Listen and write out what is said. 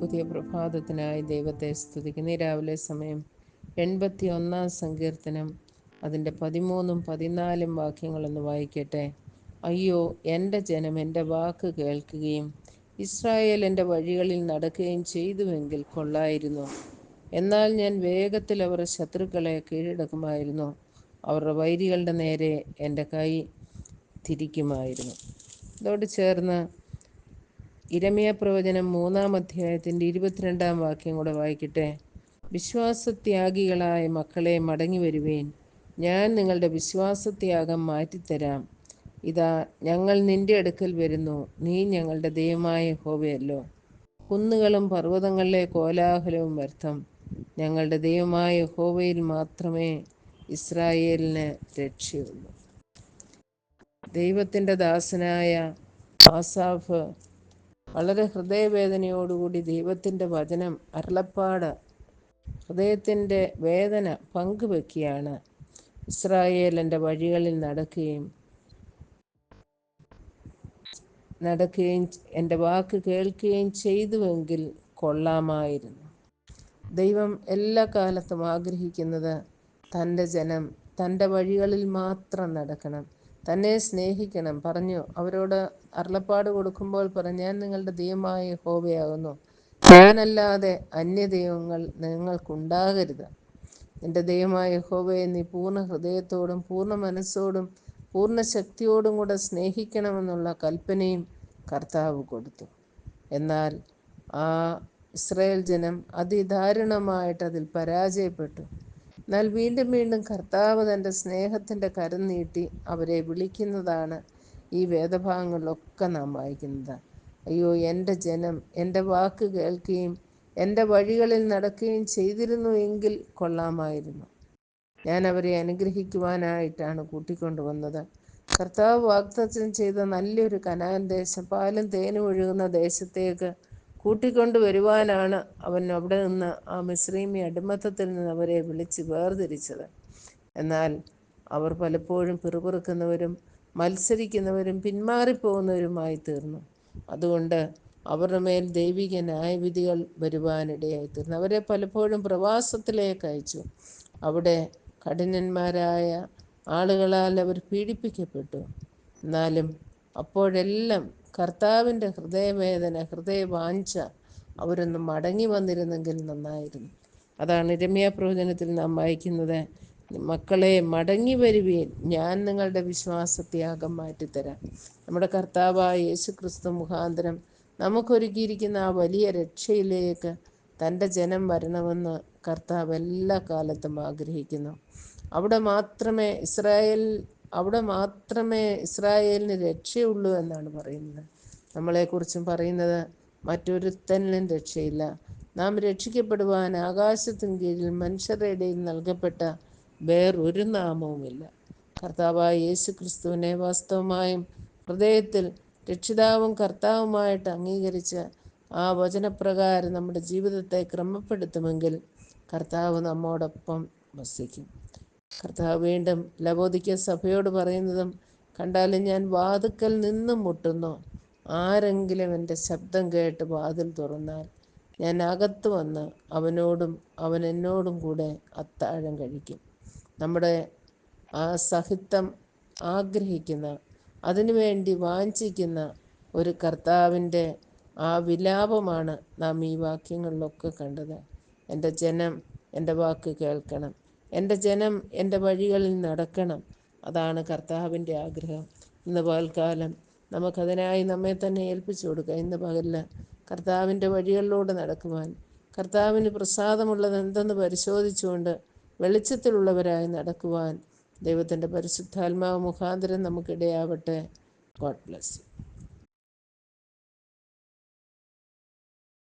പുതിയ പ്രഭാതത്തിനായി ദൈവത്തെ സ്തുതിക്കുന്നു. രാവിലെ സമയം എൺപത്തി ഒന്നാം സങ്കീർത്തനം. അതിന്റെ പതിമൂന്നും പതിനാലും വാക്യങ്ങളൊന്ന് വായിക്കട്ടെ. അയ്യോ എന്റെ ജനം എന്റെ വാക്ക് കേൾക്കുകയും ഇസ്രായേൽ എന്റെ വഴികളിൽ നടക്കുകയും ചെയ്തുവെങ്കിൽ കൊള്ളായിരുന്നു. എന്നാൽ ഞാൻ വേഗത്തിൽ അവരുടെ ശത്രുക്കളെ കീഴടക്കുമായിരുന്നു. അവരുടെ വൈരികളുടെ നേരെ എന്റെ കൈ തിരിക്കുമായിരുന്നു. ഇതോട് ചേർന്ന് ഇരമിയ പ്രവചനം മൂന്നാം അധ്യായത്തിന്റെ ഇരുപത്തിരണ്ടാം വാക്യം കൂടെ വായിക്കട്ടെ. വിശ്വാസത്യാഗികളായ മക്കളെ മടങ്ങി വരുവേൻ. ഞാൻ നിങ്ങളുടെ വിശ്വാസത്യാഗം മാറ്റിത്തരാം. ഇതാ ഞങ്ങൾ നിന്റെ അടുക്കൽ വരുന്നു. നീ ഞങ്ങളുടെ ദൈവമായ ഹോവയല്ലോ കുന്നുകളും പർവതങ്ങളിലെ കോലാഹലവും വ്യർത്ഥം. ഞങ്ങളുടെ ദൈവമായ ഹോവയിൽ മാത്രമേ ഇസ്രായേലിന് രക്ഷയുള്ളൂ. ദൈവത്തിന്റെ ദാസനായ ആസാഫ് വളരെ ഹൃദയവേദനയോടുകൂടി ദൈവത്തിന്റെ വചനം അരുളപ്പാട് ഹൃദയത്തിന്റെ വേദന പങ്കുവെക്കുകയാണ്. ഇസ്രായേലിന്റെ വഴികളിൽ നടക്കുകയും നടക്കുകയും എന്റെ വാക്ക് കേൾക്കുകയും ചെയ്തുവെങ്കിൽ കൊള്ളാമായിരുന്നു. ദൈവം എല്ലാ കാലത്തും ആഗ്രഹിക്കുന്നത് തന്റെ ജനം തന്റെ വഴികളിൽ മാത്രം നടക്കണം. തന്നെ സ്നേഹിക്കണം. പറഞ്ഞു. അവരോട് അരുളപ്പാട് കൊടുക്കുമ്പോൾ പറഞ്ഞു ഞാൻ നിങ്ങളുടെ ദൈവമായ ഹോബയാകുന്നു ഞാനല്ലാതെ അന്യ ദൈവങ്ങൾ നിങ്ങൾക്കുണ്ടാകരുത്. എന്റെ ദൈവമായ ഹോബയെ നീ പൂർണ ഹൃദയത്തോടും പൂർണ മനസ്സോടും പൂർണ ശക്തിയോടും കൂടെ സ്നേഹിക്കണമെന്നുള്ള കൽപ്പനയും കർത്താവ് കൊടുത്തു. എന്നാൽ ആ ഇസ്രായേൽ ജനം അതിദാരുണമായിട്ട് അതിൽ പരാജയപ്പെട്ടു. എന്നാൽ വീണ്ടും വീണ്ടും കർത്താവ് തന്റെ സ്നേഹത്തിന്റെ കരം നീട്ടി അവരെ വിളിക്കുന്നതാണ് ഈ വേദഭാഗങ്ങളിലൊക്കെ നാം വായിക്കുന്നത്. അയ്യോ എന്റെ ജനം എന്റെ വാക്ക് കേൾക്കുകയും എന്റെ വഴികളിൽ നടക്കുകയും ചെയ്തിരുന്നു എങ്കിൽ കൊള്ളാമായിരുന്നു. ഞാൻ അവരെ അനുഗ്രഹിക്കുവാനായിട്ടാണ് കൂട്ടിക്കൊണ്ടുവന്നത് കർത്താവ് വാഗ്ദത്തം ചെയ്ത നല്ലൊരു കനാൻ ദേശം പാലും തേനും ഒഴുകുന്ന ദേശത്തേക്ക് കൂട്ടിക്കൊണ്ടു വരുവാനാണ് അവൻ അവിടെ നിന്ന് ആ മിശ്രീമി അടിമത്തത്തിൽ നിന്ന് അവരെ വിളിച്ച് വേർതിരിച്ചത്. എന്നാൽ അവർ പലപ്പോഴും പിറുപിറുക്കുന്നവരും മത്സരിക്കുന്നവരും പിന്മാറിപ്പോകുന്നവരുമായി തീർന്നു അതുകൊണ്ട് അവരുടെ മേൽ ദൈവിക ന്യായവിധികൾ വരുവാനിടയായി തീർന്നു അവരെ പലപ്പോഴും പ്രവാസത്തിലേക്ക് അയച്ചു. അവിടെ കഠിനന്മാരായ ആളുകളാൽ അവർ പീഡിപ്പിക്കപ്പെട്ടു. എന്നാലും അപ്പോഴെല്ലാം കർത്താവിന്റെ ഹൃദയവേദന ഹൃദയവാഞ്ച അവരൊന്ന് മടങ്ങി വന്നിരുന്നെങ്കിൽ നന്നായിരുന്നു. അതാണ് രമ്യ പ്രവചനത്തിൽ നാം വായിക്കുന്നത്. മക്കളെ മടങ്ങി വരുവീൻ. ഞാൻ നിങ്ങളുടെ വിശ്വാസത്യാഗം മാറ്റിത്തരാം. നമ്മുടെ കർത്താവായ യേശു ക്രിസ്തു മുഖാന്തരം നമുക്കൊരുക്കിയിരിക്കുന്ന ആ വലിയ രക്ഷയിലേക്ക് തന്റെ ജനം വരണമെന്ന് കർത്താവ് എല്ലാ കാലത്തും ആഗ്രഹിക്കുന്നു. അവിടെ മാത്രമേ ഇസ്രായേൽ അവിടെ മാത്രമേ ഇസ്രായേലിന് രക്ഷയുള്ളൂ എന്നാണ് പറയുന്നത്. നമ്മളെക്കുറിച്ചും പറയുന്നത് മറ്റൊരുത്തനിലും രക്ഷയില്ല. നാം രക്ഷിക്കപ്പെടുവാൻ ആകാശത്തിന് കീഴിൽ മനുഷ്യരുടെ ഇടയിൽ നൽകപ്പെട്ട വേറൊരു നാമവുമില്ല. കർത്താവായ യേശു ക്രിസ്തുവിനെ വാസ്തവമായും ഹൃദയത്തിൽ രക്ഷിതാവും കർത്താവുമായിട്ട് അംഗീകരിച്ച് ആ വചനപ്രകാരം നമ്മുടെ ജീവിതത്തെ ക്രമപ്പെടുത്തുമെങ്കിൽ കർത്താവ് നമ്മോടൊപ്പം വസിക്കും. കർത്താവ് വീണ്ടും ലബോദിക്ക സഭയോട് പറയുന്നതും കണ്ടാലും ഞാൻ വാതുക്കൽ നിന്നും മുട്ടുന്നു. ആരെങ്കിലും എന്റെ ശബ്ദം കേട്ട് വാതിൽ തുറന്നാൽ ഞാൻ അകത്ത് വന്ന് അവനോടും അവൻ എന്നോടും കൂടെ അത്താഴം കഴിക്കും. നമ്മുടെ ആ സഹിത്വം ആഗ്രഹിക്കുന്ന അതിനുവേണ്ടി വാഞ്ചിക്കുന്ന ഒരു കർത്താവിന്റെ ആ വിലാപമാണ് നാം ഈ വാക്യങ്ങളിലൊക്കെ കണ്ടത്. എന്റെ ജനം എന്റെ വാക്ക് കേൾക്കണം. എന്റെ ജനം എന്റെ വഴികളിൽ നടക്കണം. അതാണ് കർത്താവിന്റെ ആഗ്രഹം. ഇന്ന് പകൽക്കാലം നമുക്കതിനായി നമ്മെ തന്നെ ഏൽപ്പിച്ചു കൊടുക്കുക. ഇന്ന് പകലിൽ കർത്താവിന്റെ വഴികളിലൂടെ നടക്കുവാൻ കർത്താവിന് പ്രസാദമുള്ളത് എന്തെന്ന് പരിശോധിച്ചുകൊണ്ട് വെളിച്ചത്തിലുള്ളവരായി നടക്കുവാൻ ദൈവത്തിന്റെ പരിശുദ്ധാത്മാവ് മുഖാന്തരം നമുക്കിടയാവട്ടെ. God bless you